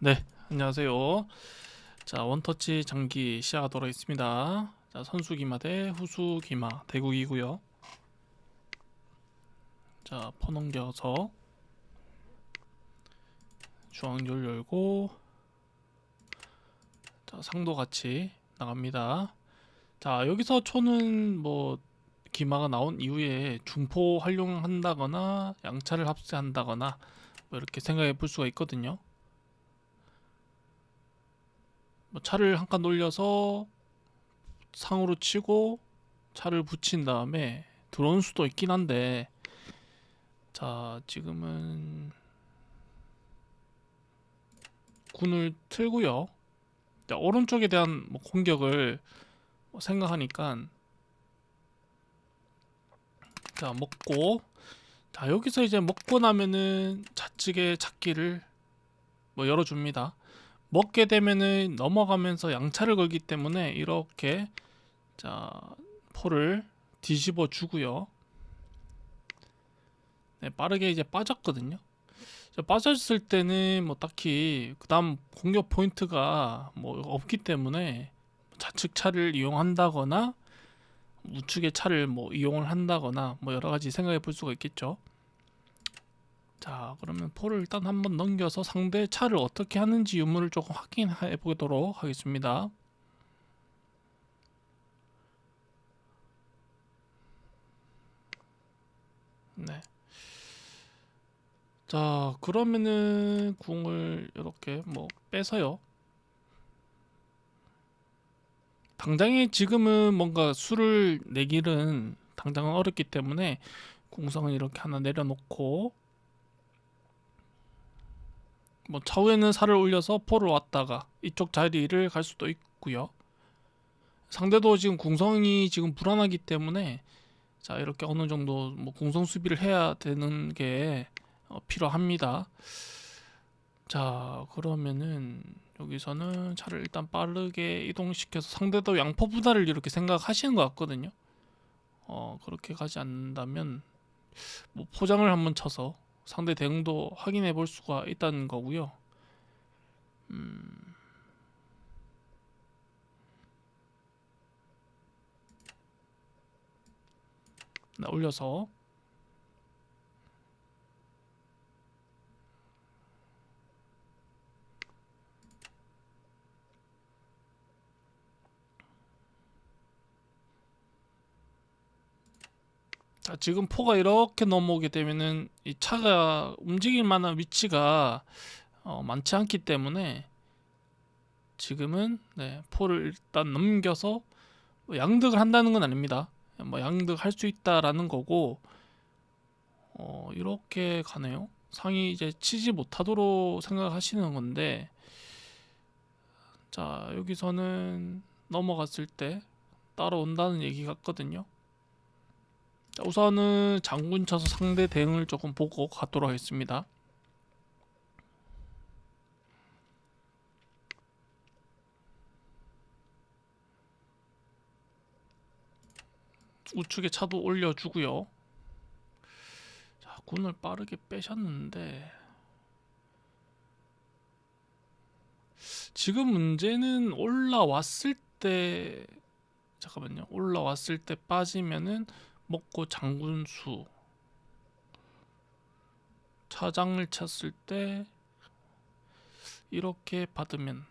네, 안녕하세요. 자, 원터치 장기 시작하도록 하겠습니다. 자, 선수 기마 대 후수 기마 대국이고요. 자, 퍼 넘겨서 중앙열 열고 자, 상도 같이 나갑니다. 자, 여기서 초는 뭐 기마가 나온 이후에 중포 활용한다거나 양차를 합세한다거나 뭐 이렇게 생각해 볼 수가 있거든요. 뭐 차를 한칸 돌려서 상으로 치고 차를 붙인 다음에 들어올 수도 있긴 한데 자 지금은 군을 틀고요. 자, 오른쪽에 대한 뭐 공격을 뭐 생각하니까 자 먹고 자 여기서 이제 먹고 나면은 좌측의 찾기를 뭐 열어줍니다 먹게 되면은 넘어가면서 양차를 걸기 때문에 이렇게 자 포를 뒤집어 주고요. 네, 빠르게 이제 빠졌거든요. 자, 빠졌을 때는 뭐 딱히 그다음 공격 포인트가 뭐 없기 때문에 좌측 차를 이용한다거나 우측의 차를 뭐 이용을 한다거나 뭐 여러 가지 생각해 볼 수가 있겠죠. 자 그러면 포를 일단 한번 넘겨서 상대 차를 어떻게 하는지 유무를 조금 확인해 보도록 하겠습니다 네. 자 그러면은 궁을 이렇게 뭐 빼서요 당장에 지금은 뭔가 수를 내기는 당장은 어렵기 때문에 궁성은 이렇게 하나 내려놓고 뭐 차후에는 살을 올려서 포를 왔다가 이쪽 자리를 갈 수도 있고요. 상대도 지금 궁성이 지금 불안하기 때문에 자 이렇게 어느 정도 뭐 궁성 수비를 해야 되는 게 어, 필요합니다. 자 그러면은 여기서는 차를 일단 빠르게 이동시켜서 상대도 양포 분할을 이렇게 생각하시는 것 같거든요. 어 그렇게 가지 않는다면 뭐 포장을 한번 쳐서 상대 대응도 확인해 볼 수가 있다는 거고요. 음. 네, 올려서 자, 지금 포가 이렇게 넘어오게 되면은 이 차가 움직일 만한 위치가 어, 많지 않기 때문에 지금은 네, 포를 일단 넘겨서 뭐 양득을 한다는 건 아닙니다. 뭐 양득 할 수 있다라는 거고 어, 이렇게 가네요. 상이 이제 치지 못하도록 생각하시는 건데 자 여기서는 넘어갔을 때 따라온다는 얘기 같거든요. 자, 우선은 장군 쳐서 상대 대응을 조금 보고 가도록 하겠습니다. 우측에 차도 올려주고요. 자, 군을 빠르게 빼셨는데 지금 문제는 올라왔을 때 잠깐만요. 올라왔을 때 빠지면은 먹고 장군수. 차장을 쳤을 때 이렇게 받으면.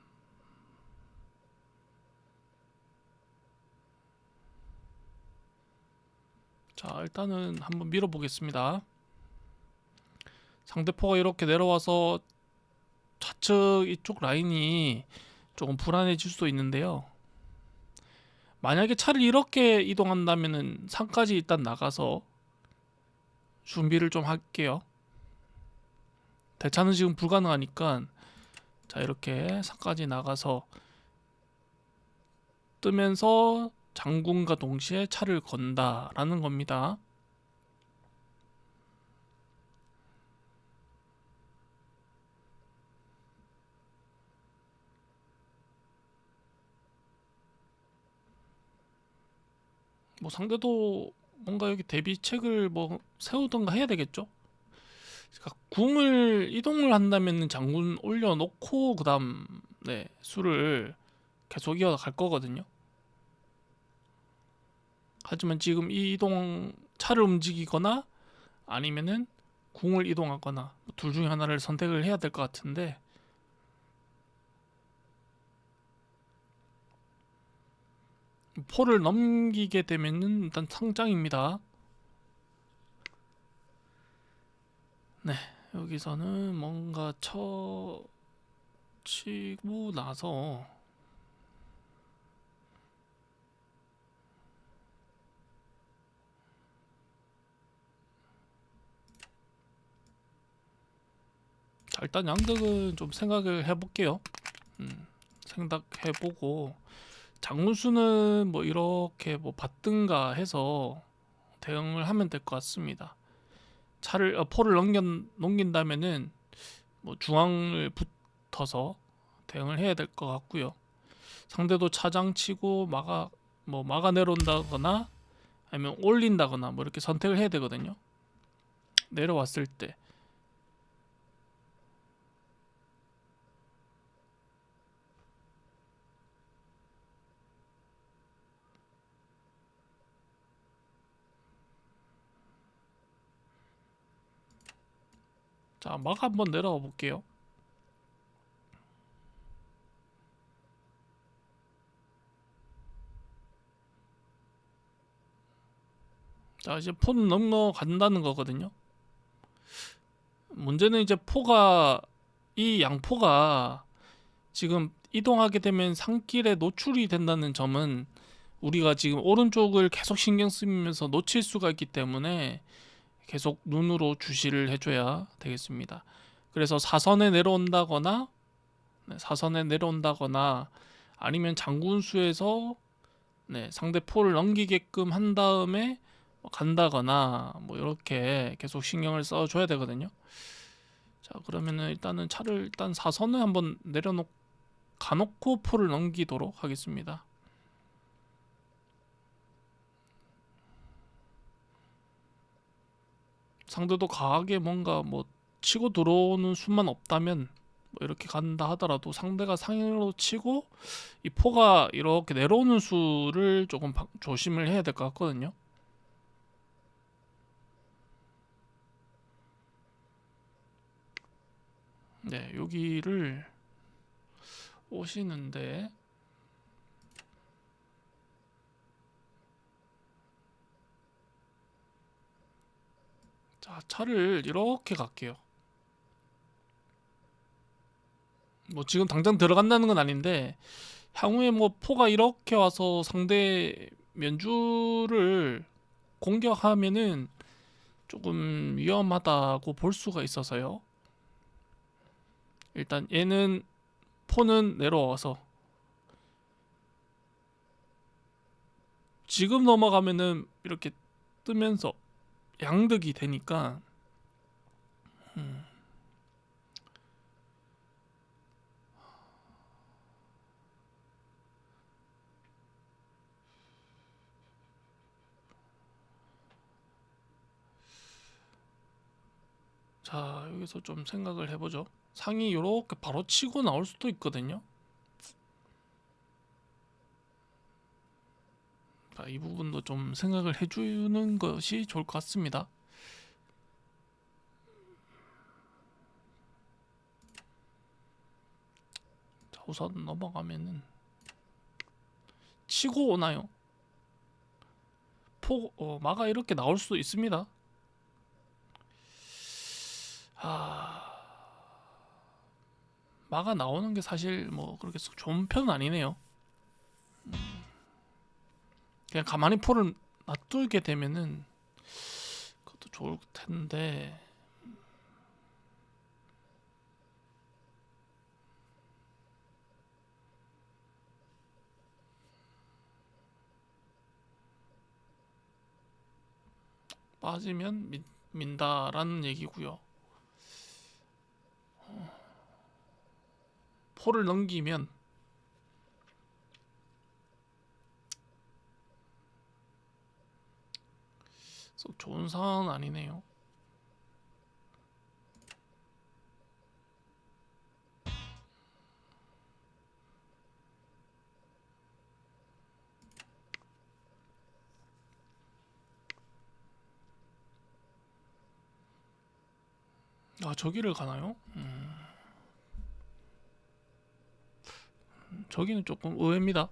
자 일단은 한번 밀어 보겠습니다. 상대포가 이렇게 내려와서 좌측 이쪽 라인이 조금 불안해질 수도 있는데요 만약에 차를 이렇게 이동한다면은 산까지 일단 나가서 준비를 좀 할게요 대차는 지금 불가능하니까 자 이렇게 산까지 나가서 뜨면서 장군과 동시에 차를 건다라는 겁니다. 뭐 상대도 뭔가 여기 대비책을 뭐 세우던가 해야 되겠죠? 그러니까 궁을 이동을 한다면 장군 올려놓고 그다음 네 수를 계속 이어갈 거거든요. 하지만 지금 이 이동 차를 움직이거나 아니면은 궁을 이동하거나 둘 중에 하나를 선택을 해야 될 것 같은데 포를 넘기게 되면은 일단 상장입니다. 네, 여기서는 뭔가 쳐 치고 나서 자, 일단 양득은 좀 생각을 해볼게요. 음, 생각해보고 장군수는 뭐 이렇게 뭐 받든가 해서 대응을 하면 될 것 같습니다. 차를 어, 포를 넘겨, 넘긴다면은 뭐 중앙을 붙어서 대응을 해야 될 것 같고요. 상대도 차장치고 막아 뭐 막아 내려온다거나 아니면 올린다거나 뭐 이렇게 선택을 해야 되거든요. 내려왔을 때 자, 막 한번 내려가 볼게요. 자, 이제 포는 넘어간다는 거거든요. 문제는 이제 포가 이 양포가 지금 이동하게 되면 산길에 노출이 된다는 점은 우리가 지금 오른쪽을 계속 신경 쓰면서 놓칠 수가 있기 때문에 계속 눈으로 주시를 해줘야 되겠습니다. 그래서 사선에 내려온다거나 네, 사선에 내려온다거나 아니면 장군수에서 네, 상대 포를 넘기게끔 한 다음에 뭐 간다거나 뭐 이렇게 계속 신경을 써줘야 되거든요. 자 그러면은 일단은 차를 일단 사선에 한번 내려놓 가놓고 포를 넘기도록 하겠습니다. 상대도 강하게 뭔가 뭐 치고 들어오는 수만 없다면 뭐 이렇게 간다 하더라도 상대가 상으로 치고 이 포가 이렇게 내려오는 수를 조금 바- 조심을 해야 될 것 같거든요. 네, 여기를 오시는데 자, 차를 이렇게 갈게요. 뭐 지금 당장 들어간다는 건 아닌데 향후에 뭐 포가 이렇게 와서 상대 면주를 공격하면은 조금 위험하다고 볼 수가 있어서요. 일단 얘는 포는 내려와서 지금 넘어가면은 이렇게 뜨면서 양득이 되니까 음. 자 여기서 좀 생각을 해보죠 상이 요렇게 바로 치고 나올 수도 있거든요 이 부분도 좀 생각을 해주는 것이 좋을 것 같습니다 자 우선 넘어가면은 치고 오나요? 포 어, 마가 이렇게 나올 수도 있습니다 아 마가 나오는 게 사실 뭐 그렇게 썩 좋은 편은 아니네요. 음. 그냥 가만히 포를 놔두게 되면은 그것도 좋을 텐데 빠지면 민, 민다라는 얘기고요. 포를 넘기면 좋은 상황은 아니네요. 아 저기를 가나요? 음. 저기는 조금 의외입니다.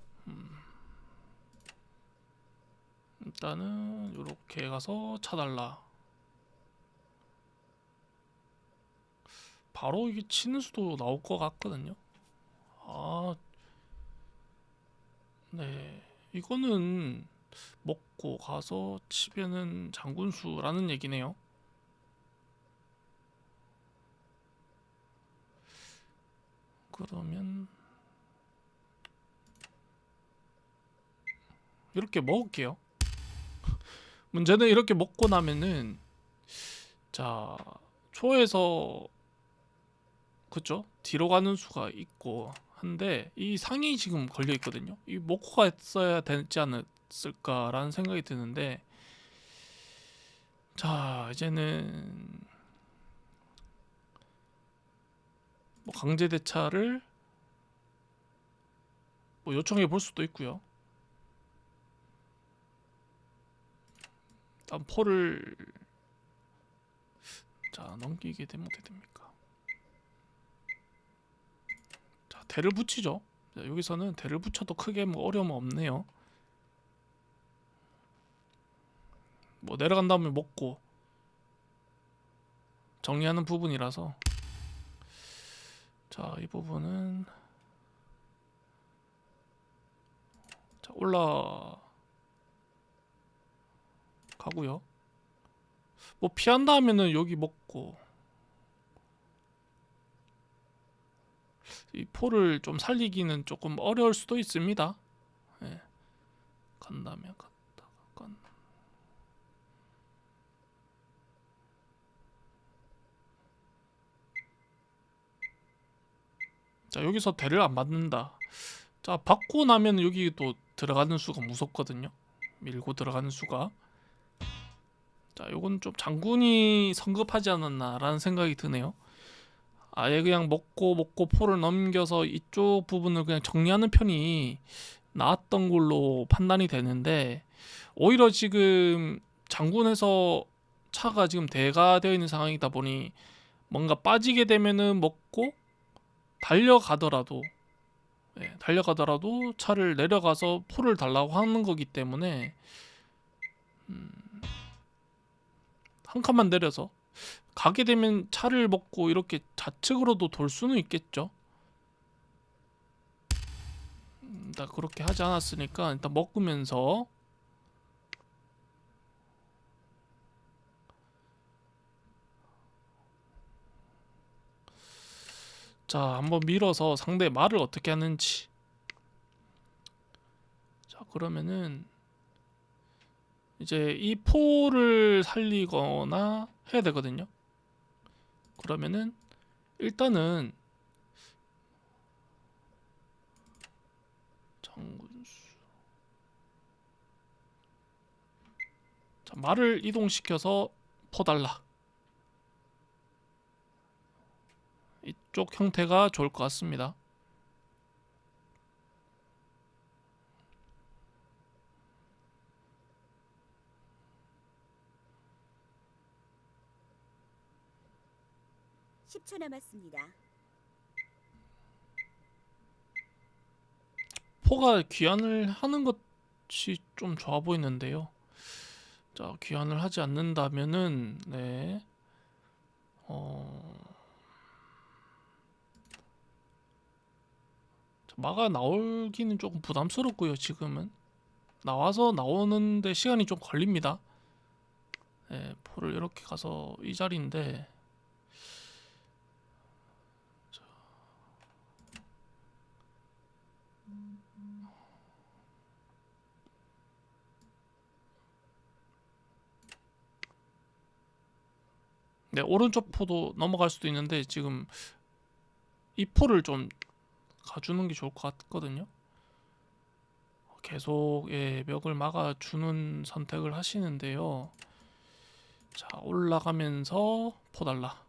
일단은 이렇게 가서 차달라. 바로 이게 치는 수도 나올 것 같거든요. 아, 네. 이거는 먹고 가서 치면은 장군수라는 얘기네요. 그러면 이렇게 먹을게요. 문제는 이렇게 먹고 나면은 자 초에서 그쵸 뒤로 가는 수가 있고 한데 이 상이 지금 걸려 있거든요. 이 먹고 갔어야 되지 않았을까라는 생각이 드는데 자 이제는 뭐 강제 대차를 뭐 요청해 볼 수도 있고요. 일단 포를 자 넘기게 되면 어떻게 됩니까? 자 대를 붙이죠. 자, 여기서는 대를 붙여도 크게 뭐 어려움 없네요. 뭐 내려간 다음에 먹고 정리하는 부분이라서 자 이 부분은 자 올라 가고요. 뭐 피한다 하면은 여기 먹고 이 포를 좀 살리기는 조금 어려울 수도 있습니다. 예. 간다면 갔다가 간. 자 여기서 대를 안 받는다. 자 받고 나면 여기 또 들어가는 수가 무섭거든요. 밀고 들어가는 수가. 자, 요건 좀 장군이 성급하지 않았나라는 생각이 드네요. 아예 그냥 먹고 먹고 포를 넘겨서 이쪽 부분을 그냥 정리하는 편이 나았던 걸로 판단이 되는데 오히려 지금 장군에서 차가 지금 대가 되어 있는 상황이다 보니 뭔가 빠지게 되면은 먹고 달려가더라도 예, 달려가더라도 차를 내려가서 포를 달라고 하는 거기 때문에 음, 한 칸만 내려서 가게 되면 차를 먹고 이렇게 좌측으로도 돌 수는 있겠죠. 음, 나 그렇게 하지 않았으니까 일단 먹으면서 자 한번 밀어서 상대 말을 어떻게 하는지 자 그러면은 이제 이 포를 살리거나 해야 되거든요. 그러면은 일단은 장군수 자 말을 이동시켜서 포 달라 이쪽 형태가 좋을 것 같습니다. 십초 남았습니다. 포가 귀환을 하는 것이 좀 좋아 보이는데요. 자, 귀환을 하지 않는다면은 네. 어 자, 마가 나오기는 조금 부담스럽고요, 지금은. 나와서 나오는데 시간이 좀 걸립니다. 네, 포를 이렇게 가서 이 자리인데 네, 오른쪽 포도 넘어갈 수도 있는데 지금 이 포를 좀 가주는 게 좋을 것 같거든요. 계속 예, 벽을 막아주는 선택을 하시는데요. 자, 올라가면서 포 달라.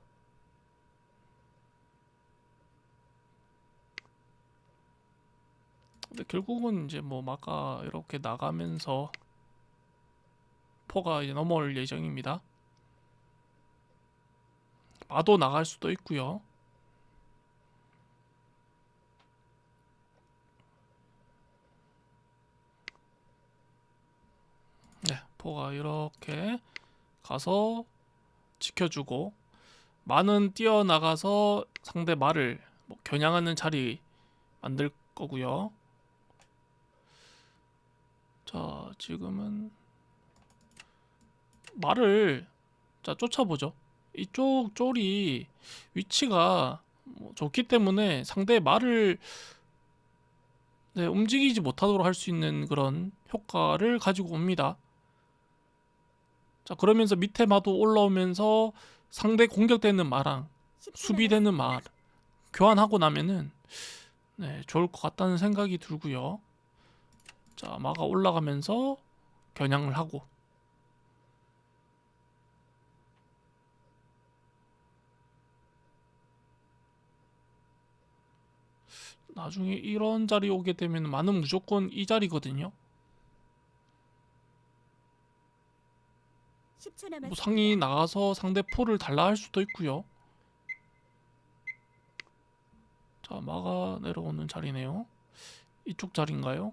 근데 결국은 이제 뭐 막아 이렇게 나가면서 포가 이제 넘어올 예정입니다. 마도 나갈 수도 있고요. 네, 포가 이렇게 가서 지켜주고 마는 뛰어나가서 상대 말을 뭐 겨냥하는 자리 만들 거고요. 자, 지금은 말을 자 쫓아보죠. 이쪽 쫄이 위치가 뭐 좋기 때문에 상대 말을 네, 움직이지 못하도록 할 수 있는 그런 효과를 가지고 옵니다. 자 그러면서 밑에 마도 올라오면서 상대 공격되는 마랑 10초 수비되는 말 교환하고 나면은 네, 좋을 것 같다는 생각이 들고요. 자 마가 올라가면서 겨냥을 하고 나중에 이런 자리 오게 되면 마는 무조건 이 자리거든요. 10초 남았습니다. 뭐 상이 나가서 상대 포를 달라 할 수도 있고요. 자, 마가 내려오는 자리네요. 이쪽 자리인가요?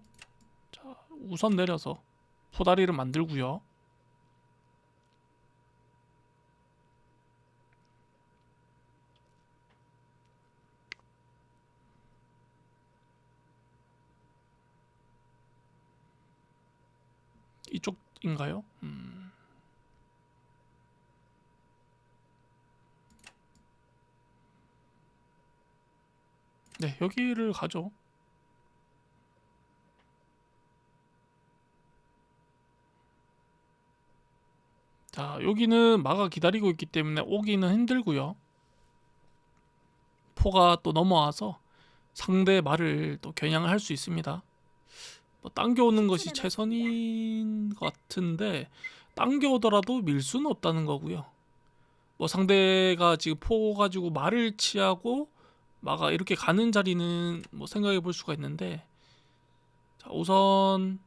자, 우선 내려서 포다리를 만들고요. 이쪽인가요? 음. 네, 여기를 가죠. 자, 여기는 마가 기다리고 있기 때문에 오기는 힘들고요. 포가 또 넘어와서 상대 말을 또 겨냥을 할수 있습니다. 뭐 당겨오는 것이. 최선인 것 같은데 당겨오더라도 밀 수는 없다는 거고요. 뭐 상대가 지금 포 가지고 말을 취하고 마가 이렇게 가는 자리는 뭐 생각해 볼 수가 있는데 자 우선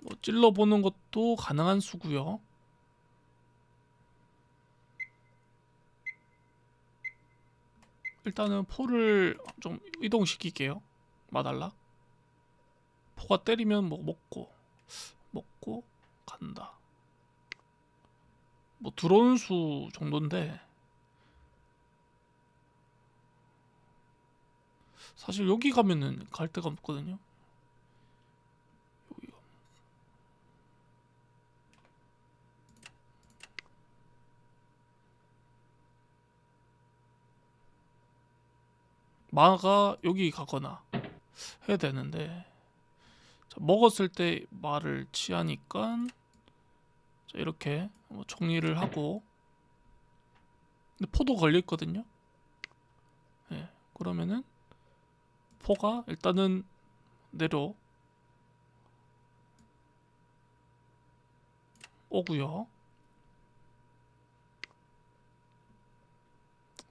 뭐 찔러 보는 것도 가능한 수고요. 일단은 포를 좀 이동시킬게요. 마달라. 포가 때리면 뭐 먹고 먹고 간다. 뭐 들어오는 수 정도인데 사실 여기 가면은 갈 데가 없거든요. 마가 여기 가거나 해야 되는데 자, 먹었을 때 말을 취하니까 자, 이렇게 뭐 정리를 하고 근데 포도 걸려 있거든요. 예, 그러면은 포가 일단은 내려 오고요.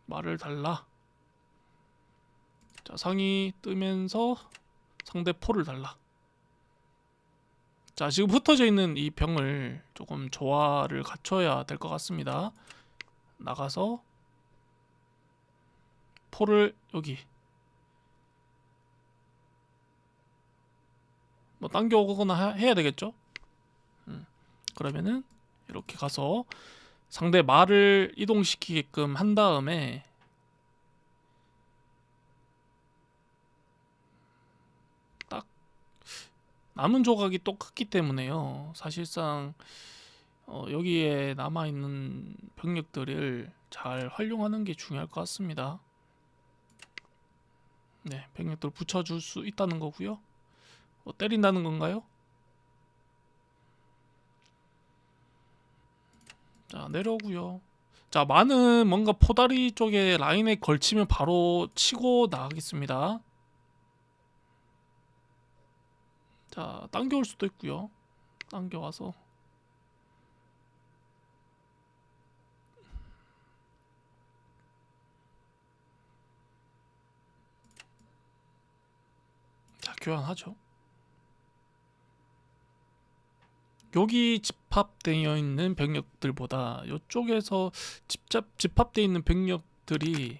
말을 달라. 자, 상이 뜨면서 상대 포를 달라. 자, 지금 흩어져 있는 이 병을 조금 조화를 갖춰야 될 것 같습니다. 나가서 포를 여기 뭐 당겨 오거나 하- 해야 되겠죠? 음, 그러면은 이렇게 가서 상대 말을 이동시키게끔 한 다음에 딱 남은 조각이 똑같기 때문에요. 사실상 어, 여기에 남아 있는 병력들을 잘 활용하는 게 중요할 것 같습니다. 네, 병력들 붙여줄 수 있다는 거고요. 뭐 때린다는 건가요? 자 내려오고요. 자 마는 뭔가 포다리 쪽에 라인에 걸치면 바로 치고 나가겠습니다. 자 당겨올 수도 있고요. 당겨와서 자 교환하죠. 여기 집합되어 있는 병력들보다 이쪽에서 집잡 집합되어 있는 병력들이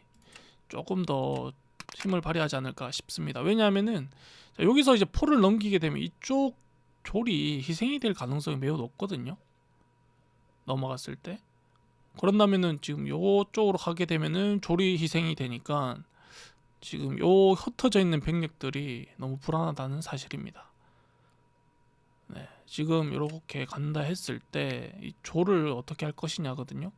조금 더 힘을 발휘하지 않을까 싶습니다. 왜냐하면은 자, 여기서 이제 포를 넘기게 되면 이쪽 졸이 희생이 될 가능성이 매우 높거든요. 넘어갔을 때. 그런다면은 지금 요쪽으로 가게 되면은 졸이 희생이 되니까 지금 요 흩어져 있는 병력들이 너무 불안하다는 사실입니다. 네, 지금 이렇게 간다 했을 때 이 조를 어떻게 할 것이냐거든요.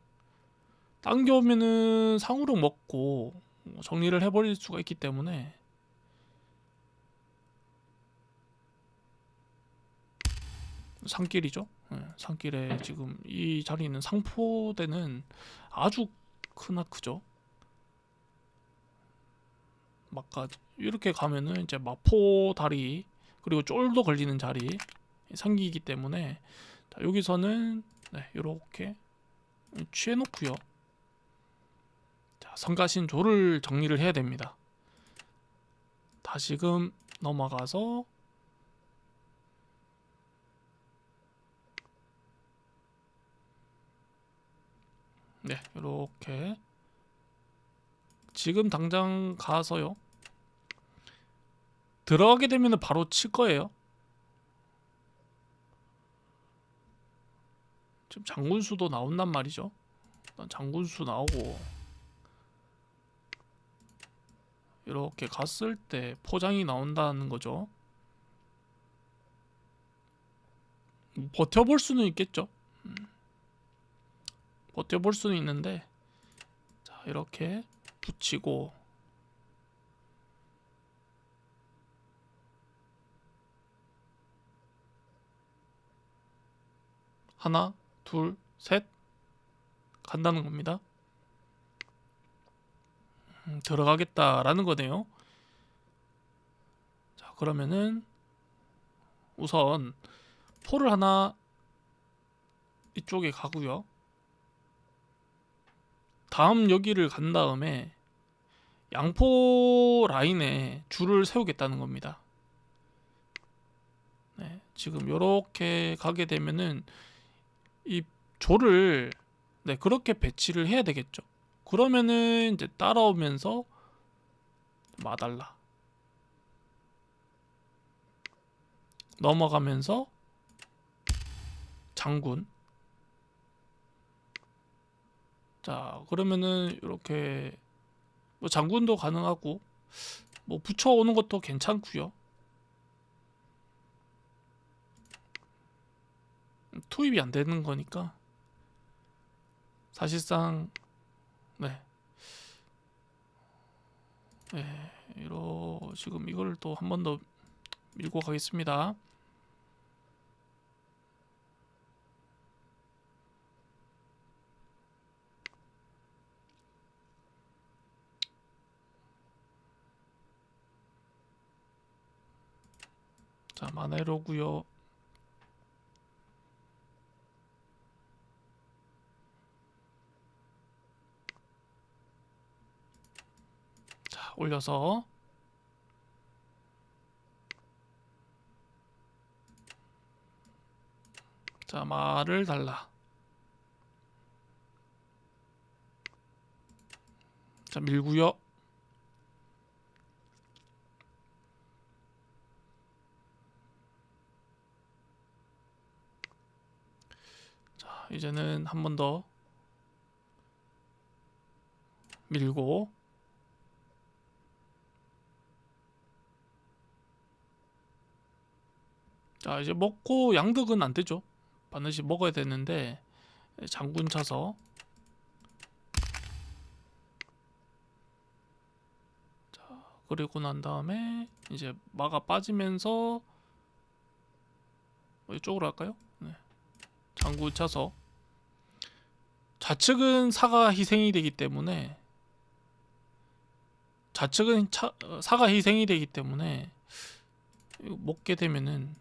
당겨오면은 상우력 먹고 정리를 해버릴 수가 있기 때문에 산길이죠. 네, 산길에 지금 이 자리에 있는 상포대는 아주 크나 크죠. 막까 이렇게 가면은 이제 마포 다리 그리고 쫄도 걸리는 자리 생기기 때문에 자, 여기서는 네, 이렇게 취해 놓고요. 자, 성가신 조를 정리를 해야 됩니다. 다시금 넘어가서 네, 이렇게 지금 당장 가서요. 들어가게 되면 바로 칠 거예요. 지금 장군수도 나온단 말이죠. 일단 장군수 나오고 이렇게 갔을 때 포장이 나온다는 거죠. 버텨볼 수는 있겠죠. 음. 버텨볼 수는 있는데 자 이렇게 붙이고 하나, 둘, 셋 간다는 겁니다. 음, 들어가겠다라는 거네요. 자, 그러면은 우선 포를 하나 이쪽에 가고요. 다음 여기를 간 다음에 양포 라인에 줄을 세우겠다는 겁니다. 네, 지금 이렇게 가게 되면은 이 조를 네, 그렇게 배치를 해야 되겠죠. 그러면은 이제 따라오면서 마달라 넘어가면서 장군 자 그러면은 이렇게 뭐 장군도 가능하고 뭐 붙여오는 것도 괜찮고요 투입이 안 되는 거니까 사실상 네. 네, 이러 지금 이걸 또 한 번 더 밀고 가겠습니다. 자, 마네로고요. 자, 올려서 자, 말을 달라. 자, 밀고요. 이제는 한 번 더 밀고 자 이제 먹고 양득은 안 되죠. 반드시 먹어야 되는데 장군 차서 자 그리고 난 다음에 이제 마가 빠지면서 어, 이쪽으로 할까요? 네. 장군 차서 좌측은 사가 희생이 되기 때문에 좌측은 차, 어, 사가 희생이 되기 때문에 먹게 되면은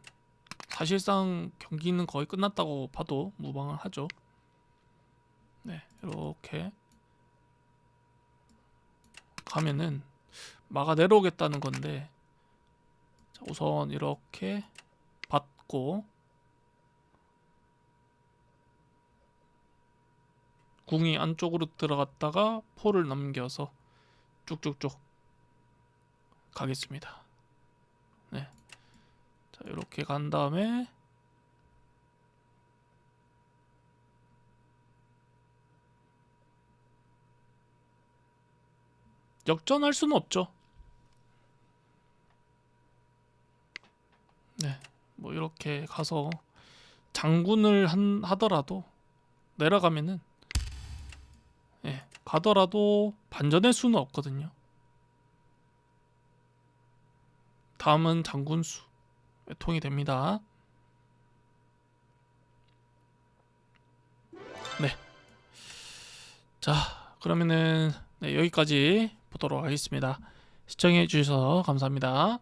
사실상 경기는 거의 끝났다고 봐도 무방을 하죠. 네, 이렇게 가면은 마가 내려오겠다는 건데 자, 우선 이렇게 받고 궁이 안쪽으로 들어갔다가 포를 넘겨서 쭉쭉쭉 가겠습니다. 네. 자, 이렇게 간 다음에 역전할 수는 없죠. 네. 뭐 이렇게 가서 장군을 한, 하더라도 내려가면은 예, 가더라도 반전의 수는 없거든요. 다음은 장군수 예, 통이 됩니다. 네. 자, 그러면은 네, 여기까지 보도록 하겠습니다. 시청해 주셔서 감사합니다.